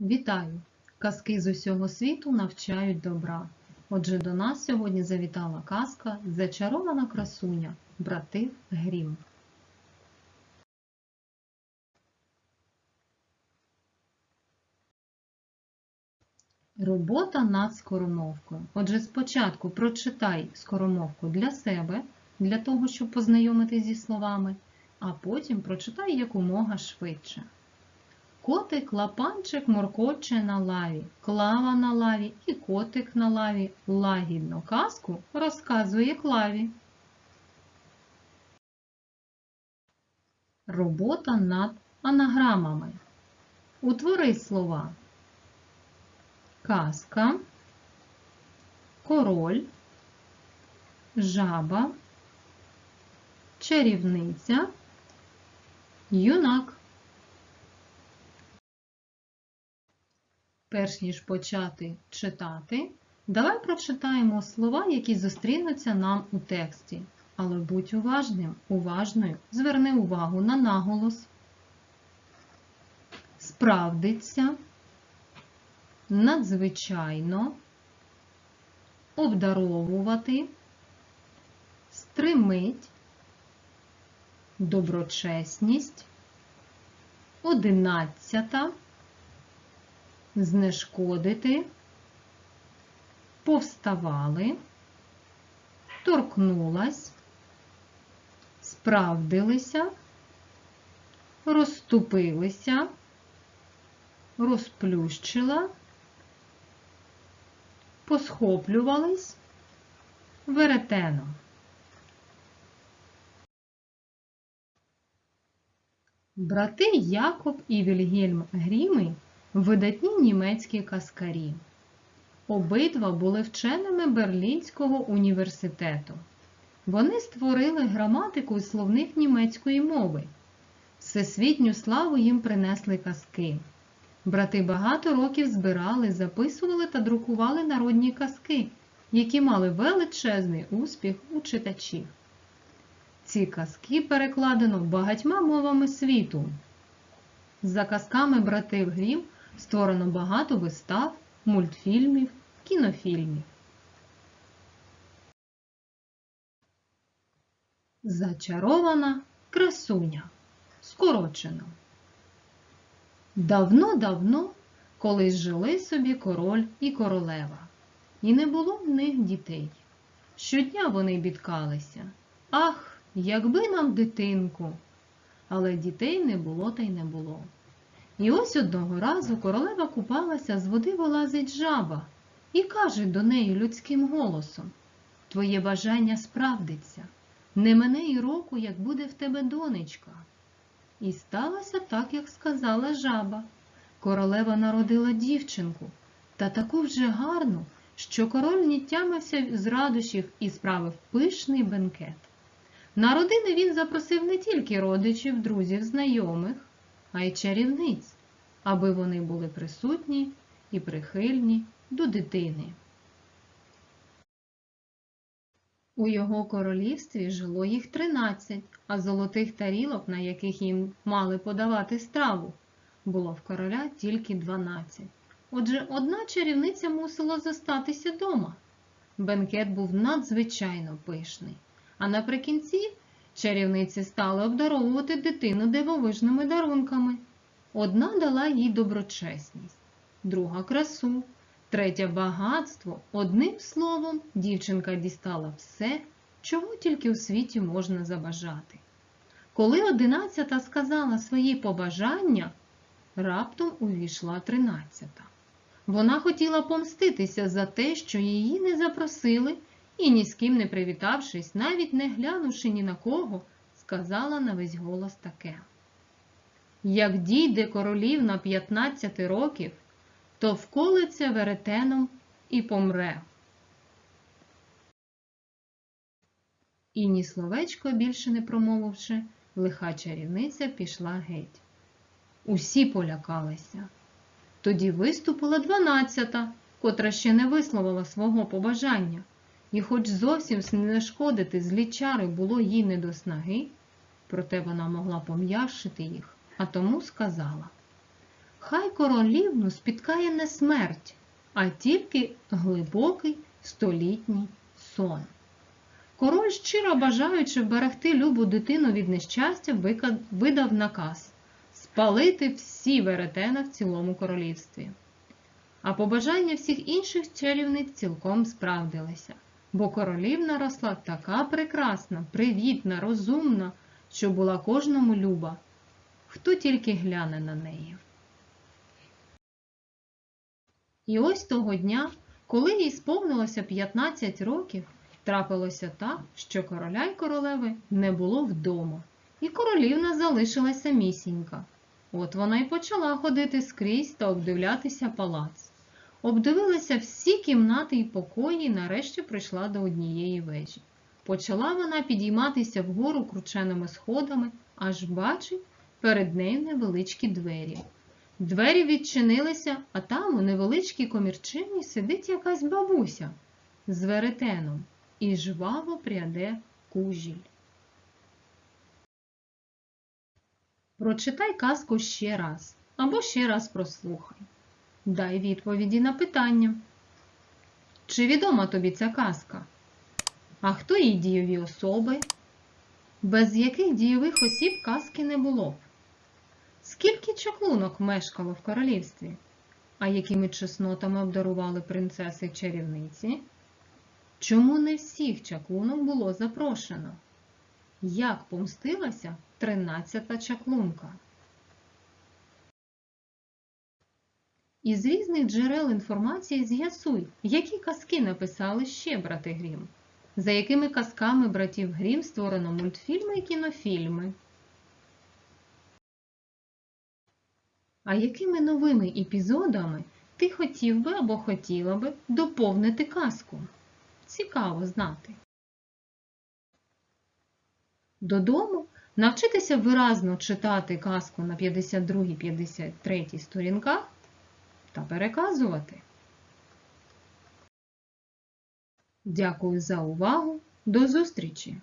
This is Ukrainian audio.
Вітаю! Казки з усього світу навчають добра. Отже, до нас сьогодні завітала казка Зачарована красуня брати Грім. Робота над скоромовкою. Отже, спочатку прочитай скоромовку для себе, для того, щоб познайомитись зі словами, а потім прочитай якомога швидше. Котик лапанчик моркоче на лаві, клава на лаві і котик на лаві лагідно казку розказує клаві. Робота над анаграмами. Утвори слова. Казка, король, жаба, чарівниця, юнак. Перш ніж почати читати, давай прочитаємо слова, які зустрінуться нам у тексті. Але будь уважним, уважною, зверни увагу на наголос. Справдиться, надзвичайно, обдаровувати, стримить, доброчесність, одинадцята знешкодити, повставали, торкнулась, справдилися, розступилися, розплющила, посхоплювались, веретено. Брати Якоб і Вільгельм Гріми видатні німецькі каскарі. Обидва були вченими Берлінського університету. Вони створили граматику і словник німецької мови. Всесвітню славу їм принесли казки. Брати багато років збирали, записували та друкували народні казки, які мали величезний успіх у читачів. Ці казки перекладено багатьма мовами світу. За казками братів Грім Створено багато вистав, мультфільмів, кінофільмів. Зачарована красуня. Скорочено. Давно-давно колись жили собі король і королева, і не було в них дітей. Щодня вони бідкалися. Ах, якби нам дитинку! Але дітей не було та й не було. І ось одного разу королева купалася, з води вилазить жаба і каже до неї людським голосом Твоє бажання справдиться, не мене й року, як буде в тебе донечка. І сталося так, як сказала жаба. Королева народила дівчинку, та таку вже гарну, що король не з радощів і справив пишний бенкет. На родини він запросив не тільки родичів, друзів, знайомих а й чарівниць, аби вони були присутні і прихильні до дитини. У його королівстві жило їх тринадцять, а золотих тарілок, на яких їм мали подавати страву, було в короля тільки дванадцять. Отже, одна чарівниця мусила зостатися дома. Бенкет був надзвичайно пишний, а наприкінці Чарівниці стали обдаровувати дитину дивовижними дарунками. Одна дала їй доброчесність, друга красу, третя багатство. Одним словом, дівчинка дістала все, чого тільки у світі можна забажати. Коли одинадцята сказала свої побажання, раптом увійшла тринадцята. Вона хотіла помститися за те, що її не запросили і, ні з ким не привітавшись, навіть не глянувши ні на кого, сказала на весь голос таке. Як дійде королів на 15 років, то вколиться веретеном і помре. І ні словечко більше не промовивши, лиха чарівниця пішла геть. Усі полякалися. Тоді виступила дванадцята, котра ще не висловила свого побажання. І хоч зовсім не шкодити злі чари було їй не до снаги, проте вона могла пом'яшити їх, а тому сказала хай королівну спіткає не смерть, а тільки глибокий столітній сон. Король, щиро бажаючи вберегти любу дитину від нещастя, видав наказ спалити всі веретена в цілому королівстві. А побажання всіх інших чарівниць цілком справдилися, бо королівна росла така прекрасна, привітна, розумна, що була кожному люба, хто тільки гляне на неї. І ось того дня, коли їй сповнилося 15 років, трапилося так, що короля й королеви не було вдома, і королівна залишилася місінька. От вона й почала ходити скрізь та обдивлятися палац. Обдивилася всі кімнати й покої, і нарешті прийшла до однієї вежі. Почала вона підійматися вгору крученими сходами, аж бачить перед нею невеличкі двері. Двері відчинилися, а там у невеличкій комірчині сидить якась бабуся з веретеном і жваво пряде кужіль. Прочитай казку ще раз або ще раз прослухай. Дай відповіді на питання. Чи відома тобі ця казка? А хто її дійові особи? Без яких дійових осіб казки не було б? Скільки чаклунок мешкало в королівстві? А якими чеснотами обдарували принцеси чарівниці? Чому не всіх чаклунок було запрошено? Як помстилася тринадцята чаклунка? Із різних джерел інформації з'ясуй, які казки написали ще брати Грім, за якими казками братів Грім створено мультфільми і кінофільми. А якими новими епізодами ти хотів би або хотіла би доповнити казку? Цікаво знати. Додому навчитися виразно читати казку на 52-53 сторінках та переказувати. Дякую за увагу. До зустрічі!